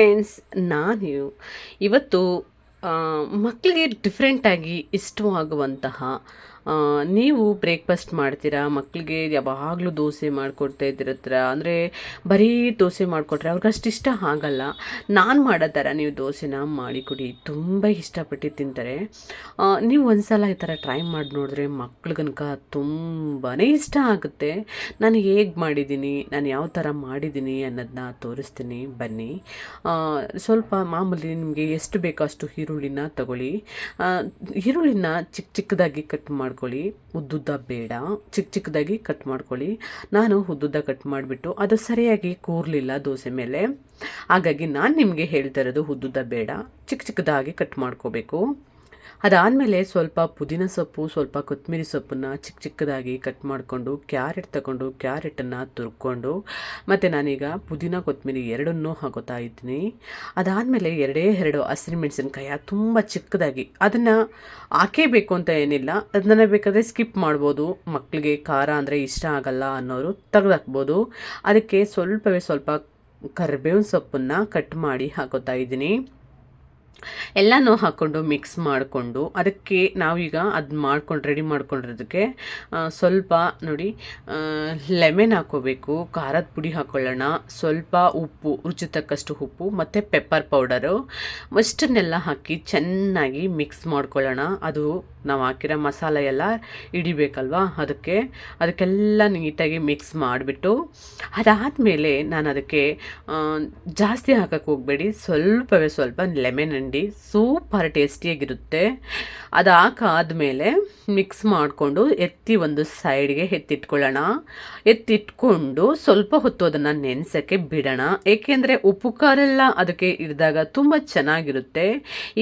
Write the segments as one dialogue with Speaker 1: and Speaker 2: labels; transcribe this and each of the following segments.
Speaker 1: Friends ನಾನು ಇವತ್ತು ಮಕ್ಕಳಿಗೆ ಡಿಫ್ರೆಂಟಾಗಿ ಇಷ್ಟವಾಗುವಂತಹ ನೀವು ಬ್ರೇಕ್ಫಾಸ್ಟ್ ಮಾಡ್ತೀರಾ? ಮಕ್ಕಳಿಗೆ ಯಾವಾಗಲೂ ದೋಸೆ ಮಾಡಿಕೊಡ್ತಾ ಇದ್ದಿರತ್ರ ಅಂದರೆ ಬರೀ ದೋಸೆ ಮಾಡಿಕೊಟ್ರೆ ಅವ್ರಿಗೆ ಅಷ್ಟು ಇಷ್ಟ ಆಗಲ್ಲ. ನಾನು ಮಾಡೋ ಥರ ನೀವು ದೋಸೆನ ಮಾಡಿಕೊಡಿ ತುಂಬ ಇಷ್ಟಪಟ್ಟು ತಿಂತಾರೆ. ನೀವು ಒಂದ್ಸಲ ಈ ಥರ ಟ್ರೈ ಮಾಡಿ ನೋಡಿದ್ರೆ ಮಕ್ಳಿಗನಕ ತುಂಬಾ ಇಷ್ಟ ಆಗುತ್ತೆ. ನಾನು ಹೇಗೆ ಮಾಡಿದ್ದೀನಿ? ನಾನು ಯಾವ ಥರ ಮಾಡಿದ್ದೀನಿ ಅನ್ನೋದನ್ನ ತೋರಿಸ್ತೀನಿ. ಬನ್ನಿ. ಸ್ವಲ್ಪ ಮಾಮೂಲಿ ನಿಮಗೆ ಎಷ್ಟು ಬೇಕೋ ಅಷ್ಟು ಈರುಳ್ಳಿನ ತಗೊಳ್ಳಿ. ಈರುಳ್ಳಿನ ಚಿಕ್ಕ ಚಿಕ್ಕದಾಗಿ ಕಟ್ ಮಾಡ್ಕೊಳ್ಳಿ. ಉದ್ದುದ್ದ ಬೇಡ. ಚಿಕ್ಕ ಚಿಕ್ಕದಾಗಿ ಕಟ್ ಮಾಡ್ಕೊಳ್ಳಿ. ನಾನು ಉದ್ದುದ್ದ ಕಟ್ ಮಾಡಿಬಿಟ್ಟು ಅದು ಸರಿಯಾಗಿ ಕೂರಲಿಲ್ಲ ದೋಸೆ ಮೇಲೆ. ಹಾಗಾಗಿ ನಾನು ನಿಮಗೆ ಹೇಳ್ತಾ ಇರೋದು ಉದ್ದುದ್ದ ಬೇಡ. ಚಿಕ್ಕ ಚಿಕ್ಕದಾಗಿ ಕಟ್ ಮಾಡ್ಕೋಬೇಕು. ಅದಾದಮೇಲೆ ಸ್ವಲ್ಪ ಪುದೀನ ಸೊಪ್ಪು, ಸ್ವಲ್ಪ ಕೊತ್ತಂಬರಿ ಸೊಪ್ಪನ್ನು ಚಿಕ್ಕ ಚಿಕ್ಕದಾಗಿ ಕಟ್ ಮಾಡಿಕೊಂಡು ಕ್ಯಾರೆಟ್ ತಗೊಂಡು ಕ್ಯಾರೆಟನ್ನು ತುರ್ಕೊಂಡು, ಮತ್ತು ನಾನೀಗ ಪುದೀನ ಕೊತ್ತಂಬರಿ ಎರಡನ್ನೂ ಹಾಕೋತಾ ಇದ್ದೀನಿ. ಅದಾದಮೇಲೆ ಎರಡೇ ಎರಡು ಹಸಿರು ಮೆಣಸಿನ್ಕಾಯಿ ತುಂಬ ಚಿಕ್ಕದಾಗಿ ಅದನ್ನು ಹಾಕೇಬೇಕು ಅಂತ ಏನಿಲ್ಲ. ಅದನ್ನ ಬೇಕಾದರೆ ಸ್ಕಿಪ್ ಮಾಡ್ಬೋದು. ಮಕ್ಕಳಿಗೆ ಖಾರ ಅಂದರೆ ಇಷ್ಟ ಆಗಲ್ಲ ಅನ್ನೋರು ತೆಗೆದಾಕ್ಬೋದು. ಅದಕ್ಕೆ ಸ್ವಲ್ಪವೇ ಸ್ವಲ್ಪ ಕರಿಬೇವಿನ ಸೊಪ್ಪನ್ನು ಕಟ್ ಮಾಡಿ ಹಾಕೋತಾ ಇದ್ದೀನಿ. ಎಲ್ಲನೂ ಹಾಕ್ಕೊಂಡು ಮಿಕ್ಸ್ ಮಾಡಿಕೊಂಡು ಅದಕ್ಕೆ ನಾವೀಗ ಅದು ಮಾಡ್ಕೊಂಡು ರೆಡಿ ಮಾಡ್ಕೊಂಡಿರೋದಕ್ಕೆ ಸ್ವಲ್ಪ ನೋಡಿ ಲೆಮೆನ್ ಹಾಕೋಬೇಕು, ಖಾರದ ಪುಡಿ ಹಾಕ್ಕೊಳ್ಳೋಣ ಸ್ವಲ್ಪ ಉಪ್ಪು ರುಚಿ ತಕ್ಕಷ್ಟು ಉಪ್ಪು, ಮತ್ತು ಪೆಪ್ಪರ್ ಪೌಡರು ಅಷ್ಟನ್ನೆಲ್ಲ ಹಾಕಿ ಚೆನ್ನಾಗಿ ಮಿಕ್ಸ್ ಮಾಡ್ಕೊಳ್ಳೋಣ. ಅದು ನಾವು ಹಾಕಿರೋ ಮಸಾಲೆ ಎಲ್ಲ ಹಿಡಿಬೇಕಲ್ವಾ ಅದಕ್ಕೆ. ಅದಕ್ಕೆಲ್ಲ ನೀಟಾಗಿ ಮಿಕ್ಸ್ ಮಾಡಿಬಿಟ್ಟು, ಅದಾದಮೇಲೆ ನಾನು ಅದಕ್ಕೆ ಜಾಸ್ತಿ ಹಾಕಕ್ಕೆ ಹೋಗಬೇಡಿ. ಸ್ವಲ್ಪವೇ ಸ್ವಲ್ಪ ಲೆಮನ್ ಅಂಡಿ ಸೂಪರ್ ಟೇಸ್ಟಿಯಾಗಿರುತ್ತೆ. ಅದು ಹಾಕಾದ್ಮೇಲೆ ಮಿಕ್ಸ್ ಮಾಡಿಕೊಂಡು ಎತ್ತಿ ಒಂದು ಸೈಡ್ಗೆ ಎತ್ತಿಟ್ಕೊಳ್ಳೋಣ. ಎತ್ತಿಟ್ಕೊಂಡು ಸ್ವಲ್ಪ ಹೊತ್ತು ಅದನ್ನು ನೆನೆಸೋಕ್ಕೆ ಬಿಡೋಣ. ಏಕೆಂದರೆ ಉಪ್ಪು ಖಾರೆಲ್ಲ ಅದಕ್ಕೆ ಇಡಿದಾಗ ತುಂಬ ಚೆನ್ನಾಗಿರುತ್ತೆ.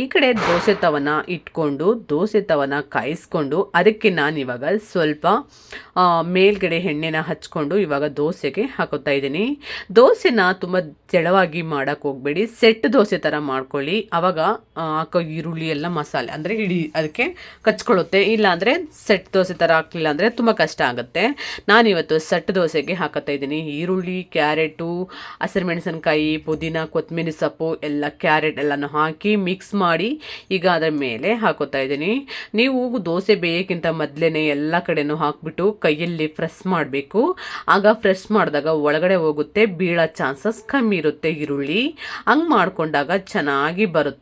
Speaker 1: ಈ ಕಡೆ ದೋಸೆ ತವನ ಇಟ್ಕೊಂಡು, ದೋಸೆ ತವನ ಕಾಯಿಸ್ಕೊಂಡು, ಅದಕ್ಕೆ ನಾನು ಇವಾಗ ಸ್ವಲ್ಪ ಮೇಲ್ಗಡೆ ಎಣ್ಣೆನ ಹಚ್ಕೊಂಡು ಇವಾಗ ದೋಸೆಗೆ ಹಾಕೋತಾ ಇದ್ದೀನಿ. ದೋಸೆನ ತುಂಬ ತೆಳವಾಗಿ ಮಾಡೋಕ್ಕೆ ಹೋಗಬೇಡಿ. ಸೆಟ್ ದೋಸೆ ಥರ ಮಾಡ್ಕೊಳ್ಳಿ. ಆವಾಗ ಆ, ಹಾಕೋ ಈರುಳ್ಳಿ ಎಲ್ಲ ಮಸಾಲೆ. ಅಂದರೆ ಇಡೀ ಅದಕ್ಕೆ ಕಚ್ಕೊಳ್ಳುತ್ತೆ. ಇಲ್ಲಾಂದರೆ ಸೆಟ್ ದೋಸೆ ಥರ ಹಾಕಲಿಲ್ಲ ಅಂದರೆ ತುಂಬ ಕಷ್ಟ ಆಗುತ್ತೆ. ನಾನಿವತ್ತು ಸೆಟ್ ದೋಸೆಗೆ ಹಾಕುತ್ತಾ ಇದ್ದೀನಿ. ಈರುಳ್ಳಿ ಕ್ಯಾರೆಟು ಹಸಿರು ಮೆಣಸಿನ್ಕಾಯಿ ಪುದೀನ ಕೊತ್ತಂಬರಿ ಸೊಪ್ಪು ಎಲ್ಲ ಕ್ಯಾರೆಟ್ ಎಲ್ಲನೂ ಹಾಕಿ ಮಿಕ್ಸ್ ಮಾಡಿ ಈಗ ಅದರ ಮೇಲೆ ಹಾಕೋತಾ ಇದ್ದೀನಿ. ನೀವು ದೋಸೆ ಬೇಯಕ್ಕಿಂತ ಮೊದಲೇ ಎಲ್ಲ ಕಡೆನೂ ಹಾಕ್ಬಿಟ್ಟು ಕೈಯಲ್ಲಿ ಫ್ರೆಶ್ ಮಾಡಬೇಕು. ಆಗ ಫ್ರೆಶ್ ಮಾಡಿದಾಗ ಒಳಗಡೆ ಹೋಗುತ್ತೆ. ಬೀಳೋ ಚಾನ್ಸಸ್ ಕಮ್ಮಿ ಇರುತ್ತೆ ಈರುಳ್ಳಿ. ಹಂಗೆ ಮಾಡ್ಕೊಂಡಾಗ ಚೆನ್ನಾಗಿ ಬರುತ್ತೆ.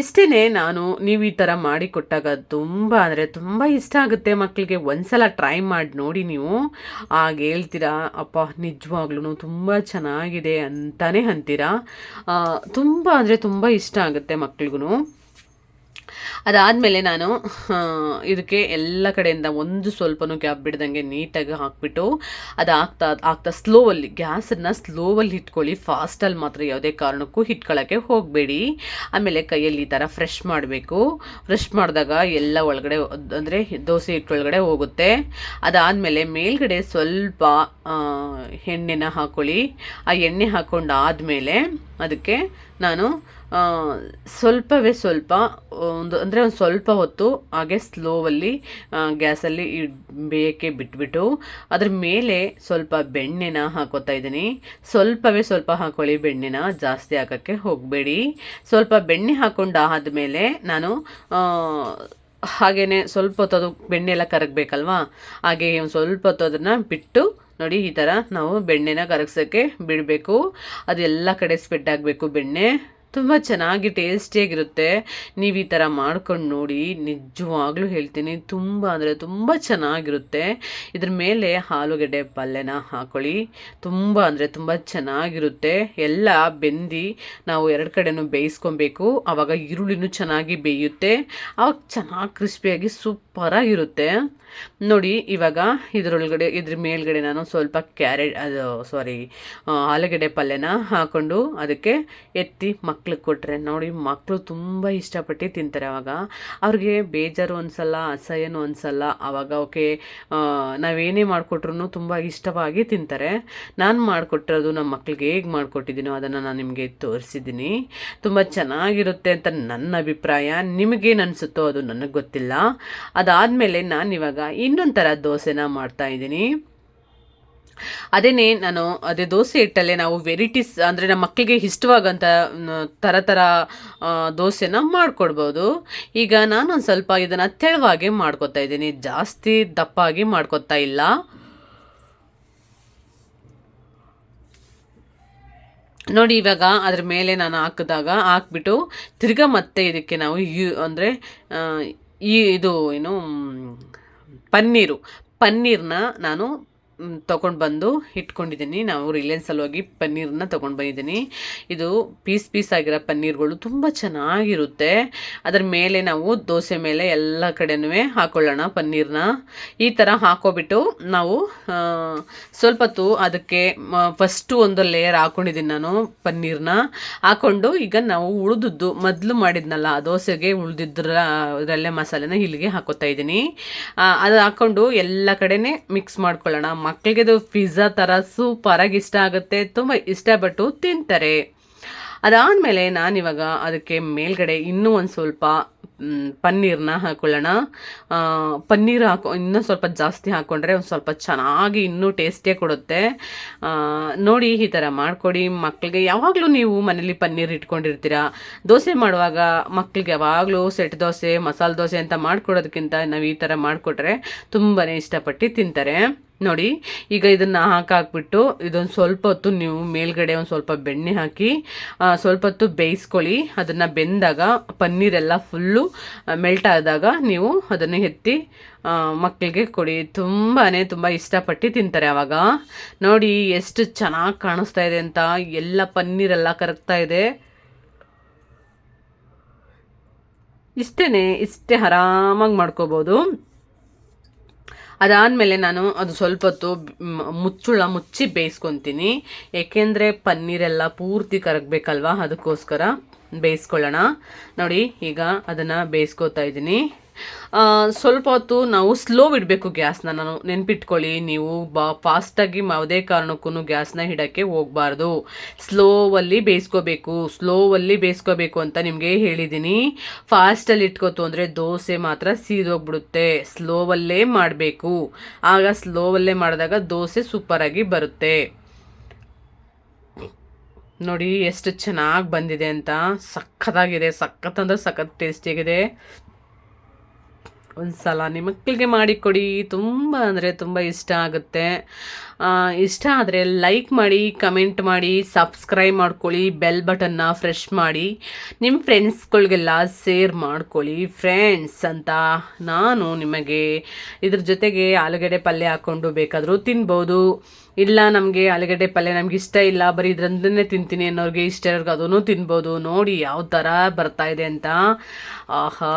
Speaker 1: ಇಷ್ಟೇ ನಾನು ನೀವು ಈ ಥರ ಮಾಡಿ ಕೊಟ್ಟಾಗ ತುಂಬ, ಅಂದರೆ ತುಂಬ ಇಷ್ಟ ಆಗುತ್ತೆ ಮಕ್ಕಳಿಗೆ. ಒಂದ್ಸಲ ಟ್ರೈ ಮಾಡಿ ನೋಡಿ ನೀವು. ಆಗ ಹೇಳ್ತೀರಾ, ಅಪ್ಪ ನಿಜವಾಗ್ಲೂ ತುಂಬ ಚೆನ್ನಾಗಿದೆ ಅಂತಾನೆ ಅಂತೀರಾ. ತುಂಬ, ಅಂದರೆ ತುಂಬ ಇಷ್ಟ ಆಗುತ್ತೆ ಮಕ್ಳಿಗೂ ಅದಾದಮೇಲೆ ನಾನು ಇದಕ್ಕೆ ಎಲ್ಲ ಕಡೆಯಿಂದ ಒಂದು ಸ್ವಲ್ಪನೂ ಗ್ಯಾಪ್ ಬಿಡ್ದಂಗೆ ನೀಟಾಗಿ ಹಾಕ್ಬಿಟ್ಟು ಅದು ಆಗ್ತಾ ಆಗ್ತಾ ಸ್ಲೋವಲ್ಲಿ ಗ್ಯಾಸನ್ನು ಸ್ಲೋವಲ್ಲಿ ಇಟ್ಕೊಳ್ಳಿ ಫಾಸ್ಟಲ್ಲಿ ಮಾತ್ರ ಯಾವುದೇ ಕಾರಣಕ್ಕೂ ಇಟ್ಕೊಳ್ಳೋಕ್ಕೆ ಹೋಗಬೇಡಿ. ಆಮೇಲೆ ಕೈಯಲ್ಲಿ ಈ ಥರ ಫ್ರೆಶ್ ಮಾಡಬೇಕು. ಫ್ರೆಶ್ ಮಾಡಿದಾಗ ಎಲ್ಲ ಒಳಗಡೆ, ಅಂದರೆ ದೋಸೆ ಹಿಟ್ಟೊಳಗಡೆ ಹೋಗುತ್ತೆ. ಅದಾದಮೇಲೆ ಮೇಲ್ಗಡೆ ಸ್ವಲ್ಪ ಎಣ್ಣೆನ ಹಾಕ್ಕೊಳ್ಳಿ ಆ ಎಣ್ಣೆ ಹಾಕ್ಕೊಂಡು ಆದಮೇಲೆ ಅದಕ್ಕೆ ನಾನು ಸ್ವಲ್ಪವೇ ಸ್ವಲ್ಪ, ಒಂದು, ಅಂದರೆ ಒಂದು ಸ್ವಲ್ಪ ಹೊತ್ತು, ಹಾಗೆ ಸ್ಲೋವಲ್ಲಿ ಗ್ಯಾಸಲ್ಲಿ ಬೇಯಕ್ಕೆ ಬಿಟ್ಬಿಟ್ಟು, ಅದ್ರ ಮೇಲೆ ಸ್ವಲ್ಪ ಬೆಣ್ಣೆನ ಹಾಕೋತಾ ಇದ್ದೀನಿ. ಸ್ವಲ್ಪವೇ ಸ್ವಲ್ಪ ಹಾಕೊಳ್ಳಿ, ಬೆಣ್ಣೆನ ಜಾಸ್ತಿ ಹಾಕೋಕ್ಕೆ ಹೋಗಬೇಡಿ. ಸ್ವಲ್ಪ ಬೆಣ್ಣೆ ಹಾಕೊಂಡು ಆದಮೇಲೆ ನಾನು ಹಾಗೆಯೇ ಸ್ವಲ್ಪ ಹೊತ್ತು ಅದು ಬೆಣ್ಣೆ ಎಲ್ಲ ಕರಗಬೇಕಲ್ವಾ? ಹಾಗೆ ಒಂದು ಸ್ವಲ್ಪ ಹೊತ್ತು ಅದನ್ನು ಬಿಟ್ಟು, ನೋಡಿ ಈ ಥರ ನಾವು ಬೆಣ್ಣೆನ ಕರಗ್ಸೋಕ್ಕೆ ಬಿಡಬೇಕು. ಅದು ಎಲ್ಲ ಕಡೆ ಸ್ಪ್ರೆಡ್ ಆಗಬೇಕು ಬೆಣ್ಣೆ. ತುಂಬ ಚೆನ್ನಾಗಿ ಟೇಸ್ಟಿಯಾಗಿರುತ್ತೆ. ನೀವು ಈ ಥರ ಮಾಡ್ಕೊಂಡು ನೋಡಿ ನಿಜವಾಗ್ಲೂ ಹೇಳ್ತೀನಿ, ತುಂಬ ಅಂದರೆ ತುಂಬ ಚೆನ್ನಾಗಿರುತ್ತೆ. ಇದ್ರ ಮೇಲೆ ಆಲೂಗಡ್ಡೆ ಪಲ್ಯನ ಹಾಕೊಳ್ಳಿ. ತುಂಬ ಅಂದರೆ ತುಂಬ ಚೆನ್ನಾಗಿರುತ್ತೆ. ಎಲ್ಲ ಬೆಂದು ನಾವು ಎರಡು ಕಡೆನೂ ಬೇಯಿಸ್ಕೊಬೇಕು. ಆವಾಗ ಈರುಳ್ಳಿನೂ ಚೆನ್ನಾಗಿ ಬೇಯುತ್ತೆ. ಆವಾಗ ಚೆನ್ನಾಗಿ ಕ್ರಿಸ್ಪಿಯಾಗಿ ಸೂಪರಾಗಿರುತ್ತೆ ನೋಡಿ, ಇವಾಗ ಇದರೊಳಗಡೆ, ಇದ್ರ ಮೇಲ್ಗಡೆ ನಾನು ಸ್ವಲ್ಪ ಕ್ಯಾರೆಟ್, ಅದು ಸಾರಿ ಆಲೂಗಡ್ಡೆ ಪಲ್ಯನ ಹಾಕೊಂಡು ಅದಕ್ಕೆ ಎತ್ತಿ ಮಕ್ಳಿಗೆ ಕೊಟ್ಟರೆ ನೋಡಿ ಮಕ್ಕಳು ತುಂಬ ಇಷ್ಟಪಟ್ಟು ತಿಂತಾರೆ ಅವಾಗ. ಅವ್ರಿಗೆ ಬೇಜಾರು ಅನ್ಸಲ್ಲ ಅಸಹ್ಯನೂ ಅನ್ಸಲ್ಲ ಆವಾಗ ಓಕೆ ನಾವೇನೇ ಮಾಡಿಕೊಟ್ರು ತುಂಬ ಇಷ್ಟವಾಗಿ ತಿಂತಾರೆ. ನಾನು ಮಾಡಿಕೊಟ್ಟಿರೋದು ನಮ್ಮ ಮಕ್ಳಿಗೆ ಹೇಗೆ ಮಾಡಿಕೊಟ್ಟಿದ್ದೀನೋ ಅದನ್ನು ನಾನು ನಿಮಗೆ ತೋರಿಸಿದ್ದೀನಿ. ತುಂಬ ಚೆನ್ನಾಗಿರುತ್ತೆ ಅಂತ ನನ್ನ ಅಭಿಪ್ರಾಯ. ನಿಮಗೇನು ಅನಿಸುತ್ತೋ ಅದು ನನಗೆ ಗೊತ್ತಿಲ್ಲ. ಅದಾದಮೇಲೆ ನಾನು ಇವಾಗ ಇನ್ನೊಂದು ಥರ ದೋಸೆನ ಮಾಡ್ತಾ ಇದ್ದೀನಿ. ಅದೇನೇ ನಾನು, ಅದೇ ದೋಸೆ ಹಿಟ್ಟಲ್ಲೇ ನಾವು ವೆರೈಟೀಸ್ ಅಂದರೆ ನಮ್ಮ ಮಕ್ಕಳಿಗೆ ಇಷ್ಟವಾಗಂಥ ಥರ ಥರ ದೋಸೆನ ಮಾಡಿಕೊಡ್ಬೋದು. ಈಗ ನಾನು ಒಂದು ಸ್ವಲ್ಪ ಇದನ್ನು ತೆಳುವಾಗಿ ಮಾಡ್ಕೊತಾ ಇದ್ದೀನಿ. ಜಾಸ್ತಿ ದಪ್ಪಾಗಿ ಮಾಡ್ಕೊತಾ ಇಲ್ಲ. ನೋಡಿ ಇವಾಗ ಅದ್ರ ಮೇಲೆ ನಾನು ಹಾಕಿದಾಗ ಹಾಕ್ಬಿಟ್ಟು ತಿರ್ಗಾ ಮತ್ತೆ ಇದಕ್ಕೆ ನಾವು ಯು, ಅಂದರೆ ಈ ಇದು ಏನು ಪನ್ನೀರು. ಪನ್ನೀರ್ನ ನಾನು ತೊಗೊಂಡು ಬಂದು ಇಟ್ಕೊಂಡಿದ್ದೀನಿ ನಾವು ರಿಲಯನ್ಸಲ್ಲಿ ಹೋಗಿ ಪನ್ನೀರನ್ನ ತೊಗೊಂಡು ಬಂದಿದ್ದೀನಿ ಇದು ಪೀಸ್ ಪೀಸ್ ಆಗಿರೋ ಪನ್ನೀರ್ಗಳು ತುಂಬ ಚೆನ್ನಾಗಿರುತ್ತೆ. ಅದರ ಮೇಲೆ ನಾವು ದೋಸೆ ಮೇಲೆ ಎಲ್ಲ ಕಡೆನೂ ಹಾಕೊಳ್ಳೋಣ ಪನ್ನೀರ್ನ. ಈ ಥರ ಹಾಕೋಬಿಟ್ಟು ನಾವು ಸ್ವಲ್ಪ ಹೊತ್ತು ಅದಕ್ಕೆ ಫಸ್ಟು ಒಂದು ಲೇಯರ್ ಹಾಕೊಂಡಿದ್ದೀನಿ ನಾನು ಪನ್ನೀರ್ನ. ಹಾಕೊಂಡು ಈಗ ನಾವು ಉಳಿದದ್ದು, ಮೊದಲು ಮಾಡಿದ್ನಲ್ಲ ದೋಸೆಗೆ ಉಳಿದಿದ್ರ ಅದರಲ್ಲೇ ಮಸಾಲೆನ ಇಲ್ಲಿಗೆ ಹಾಕೋತಾ ಇದ್ದೀನಿ ಅದು ಹಾಕ್ಕೊಂಡು ಎಲ್ಲ ಕಡೆನೇ ಮಿಕ್ಸ್ ಮಾಡ್ಕೊಳ್ಳೋಣ ಮಕ್ಕಳಿಗೆ ಪಿಜ್ಜಾ ಥರ ಸೂಪರಾಗಿ ಇಷ್ಟ ಆಗುತ್ತೆ, ತುಂಬ ಇಷ್ಟಪಟ್ಟು ತಿಂತಾರೆ. ಅದಾದಮೇಲೆ ನಾನಿವಾಗ ಅದಕ್ಕೆ ಮೇಲ್ಗಡೆ ಇನ್ನೂ ಒಂದು ಸ್ವಲ್ಪ ಪನ್ನೀರನ್ನ ಪನ್ನೀರ್ನ ಹಾಕೊಳ್ಳೋಣ. ಪನ್ನೀರ್ ಹಾಕೋ, ಇನ್ನೂ ಸ್ವಲ್ಪ ಜಾಸ್ತಿ ಹಾಕ್ಕೊಂಡ್ರೆ ಒಂದು ಸ್ವಲ್ಪ ಚೆನ್ನಾಗಿ ಇನ್ನೂ ಟೇಸ್ಟೇ ಕೊಡುತ್ತೆ. ನೋಡಿ ಈ ಥರ ಮಾಡಿಕೊಡಿ. ಮಕ್ಕಳಿಗೆ ಯಾವಾಗಲೂ ನೀವು ಮನೇಲಿ ಪನ್ನೀರ್ ಇಟ್ಕೊಂಡಿರ್ತೀರಾ? ದೋಸೆ ಮಾಡುವಾಗ ಮಕ್ಕಳಿಗೆ ಯಾವಾಗಲೂ ಸೆಟ್ ದೋಸೆ, ಮಸಾಲೆ ದೋಸೆ ಅಂತ ಮಾಡಿಕೊಡೋದಕ್ಕಿಂತ ನಾವು ಈ ಥರ ಮಾಡಿಕೊಟ್ರೆ ತುಂಬಾ ಇಷ್ಟಪಟ್ಟು ತಿಂತಾರೆ. ನೋಡಿ, ಈಗ ಇದನ್ನು ಹಾಕಾಕ್ಬಿಟ್ಟು ಇದೊಂದು ಸ್ವಲ್ಪ ಹೊತ್ತು ನೀವು ಮೇಲ್ಗಡೆ ಒಂದು ಸ್ವಲ್ಪ ಬೆಣ್ಣೆ ಹಾಕಿ ಸ್ವಲ್ಪ ಹೊತ್ತು ಬೇಯಿಸ್ಕೊಳ್ಳಿ. ಅದನ್ನು ಬೆಂದಾಗ ಪನ್ನೀರೆಲ್ಲ ಫುಲ್ಲು ಮೆಲ್ಟ್ ಆದಾಗ ನೀವು ಅದನ್ನು ಎತ್ತಿ ಮಕ್ಕಳಿಗೆ ಕೊಡಿ. ತುಂಬಾ ತುಂಬ ಇಷ್ಟಪಟ್ಟು ತಿಂತಾರೆ ಆವಾಗ ನೋಡಿ, ಎಷ್ಟು ಚೆನ್ನಾಗಿ ಕಾಣಿಸ್ತಾ ಇದೆ ಅಂತ. ಎಲ್ಲ ಪನ್ನೀರೆಲ್ಲ ಕರಗ್ತಾ ಇದೆ. ಇಷ್ಟೇ ಇಷ್ಟೇ ಆರಾಮಾಗಿ ಮಾಡ್ಕೋಬೋದು. ಅದಾದಮೇಲೆ ನಾನು ಅದು ಸ್ವಲ್ಪ ಹೊತ್ತು ಮುಚ್ಚುಳ ಮುಚ್ಚಿ ಬೇಯಿಸ್ಕೊತೀನಿ. ಏಕೆಂದರೆ ಪನ್ನೀರೆಲ್ಲ ಪೂರ್ತಿ ಕರಗಬೇಕಲ್ವಾ? ಅದಕ್ಕೋಸ್ಕರ ಬೇಯಿಸ್ಕೊಳ್ಳೋಣ. ನೋಡಿ, ಈಗ ಅದನ್ನು ಬೇಯಿಸ್ಕೊತಾ ಇದ್ದೀನಿ. ಸ್ವಲ್ಪ ಹೊತ್ತು ನಾವು ಸ್ಲೋ ಇಡಬೇಕು ಗ್ಯಾಸ್ನ. ನಾನು ನೆನ್ಪಿಟ್ಕೊಳ್ಳಿ, ನೀವು ಬಾ ಫಾಸ್ಟಾಗಿ ಯಾವುದೇ ಕಾರಣಕ್ಕೂ ಗ್ಯಾಸ್ನ ಇಡೋಕ್ಕೆ ಹೋಗಬಾರ್ದು. ಸ್ಲೋವಲ್ಲಿ ಬೇಯಿಸ್ಕೋಬೇಕು ಸ್ಲೋವಲ್ಲಿ ಬೇಯಿಸ್ಕೋಬೇಕು ಅಂತ ನಿಮಗೆ ಹೇಳಿದ್ದೀನಿ. ಫಾಸ್ಟಲ್ಲಿ ಇಟ್ಕೋತು ಅಂದರೆ ದೋಸೆ ಮಾತ್ರ ಸೀದೋಗ್ಬಿಡುತ್ತೆ. ಸ್ಲೋವಲ್ಲೇ ಮಾಡಬೇಕು. ಆಗ ಸ್ಲೋವಲ್ಲೇ ಮಾಡಿದಾಗ ದೋಸೆ ಸೂಪರಾಗಿ ಬರುತ್ತೆ. ನೋಡಿ, ಎಷ್ಟು ಚೆನ್ನಾಗಿ ಬಂದಿದೆ ಅಂತ. ಸಖತ್ತಾಗಿದೆ, ಸಖತ್ ಅಂದರೆ ಸಖತ್ ಟೇಸ್ಟಿಯಾಗಿದೆ ಒಂದು ಸಲ ನಿಮ್ಮ ಮಕ್ಕಳಿಗೆ ಮಾಡಿಕೊಡಿ, ತುಂಬ ಅಂದರೆ ತುಂಬ ಇಷ್ಟ ಆಗುತ್ತೆ. ಇಷ್ಟ ಆದರೆ ಲೈಕ್ ಮಾಡಿ ಕಮೆಂಟ್ ಮಾಡಿ ಸಬ್ಸ್ಕ್ರೈಬ್ ಮಾಡ್ಕೊಳ್ಳಿ ಬೆಲ್ ಬಟನ್ನ ಫ್ರೆಶ್ ಮಾಡಿ ನಿಮ್ಮ ಫ್ರೆಂಡ್ಸ್ಗಳಿಗೆಲ್ಲ ಶೇರ್ ಮಾಡ್ಕೊಳ್ಳಿ. ಫ್ರೆಂಡ್ಸ್ ಅಂತ ನಾನು ನಿಮಗೆ ಇದ್ರ ಜೊತೆಗೆ ಆಲೂಗಡ್ಡೆ ಪಲ್ಯ ಹಾಕ್ಕೊಂಡು ಬೇಕಾದರೂ ತಿನ್ಬೋದು. ಇಲ್ಲ ನಮಗೆ ಆಲೂಗಡ್ಡೆ ಪಲ್ಯ ನಮ್ಗೆ ಇಷ್ಟ ಇಲ್ಲ, ಬರೀ ಇದ್ರಂದನೇ ತಿಂತೀನಿ ಅನ್ನೋರಿಗೆ ಇಷ್ಟ ಇರೋರ್ಗೆ ಅದನ್ನು ತಿನ್ಬೋದು. ನೋಡಿ ಯಾವ ಥರ ಬರ್ತಾ ಇದೆ ಅಂತ. ಆಹಾ